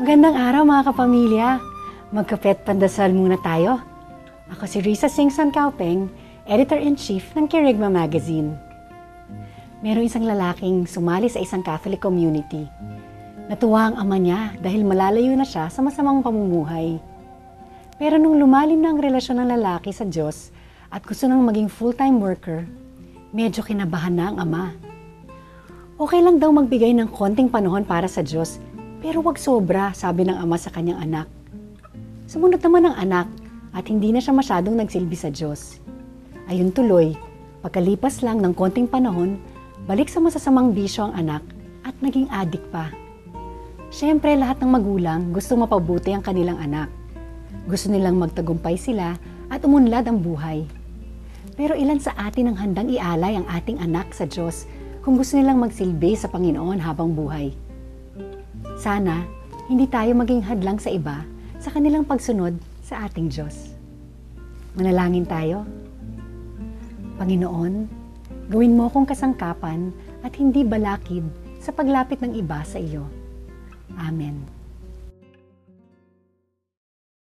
Magandang araw mga kapamilya. Magkapet pandasal muna tayo. Ako si Risa Singson Kaupeng, Editor-in-Chief ng Kirigma Magazine. Merong isang lalaking sumali sa isang Catholic community. Natuwa ang ama niya dahil malalayo na siya sa masamang pamumuhay. Pero nung lumalim na ang relasyon ng lalaki sa Diyos at gusto nang maging full-time worker, medyo kinabahan na ang ama. Okay lang daw magbigay ng konting panahon para sa Diyos, pero wag sobra, sabi ng ama sa kanyang anak. Sumunod naman ang anak at hindi na siya masyadong nagsilbi sa Diyos. Ayun tuloy, pagkalipas lang ng konting panahon, balik sa masasamang bisyo ang anak at naging adik pa. Siyempre, lahat ng magulang gusto mapabuti ang kanilang anak. Gusto nilang magtagumpay sila at umunlad ang buhay. Pero ilan sa atin ang handang ialay ang ating anak sa Diyos kung gusto nilang magsilbi sa Panginoon habang buhay. Sana, hindi tayo maging hadlang sa iba sa kanilang pagsunod sa ating Diyos. Manalangin tayo. Panginoon, gawin mo akong kasangkapan at hindi balakid sa paglapit ng iba sa iyo. Amen.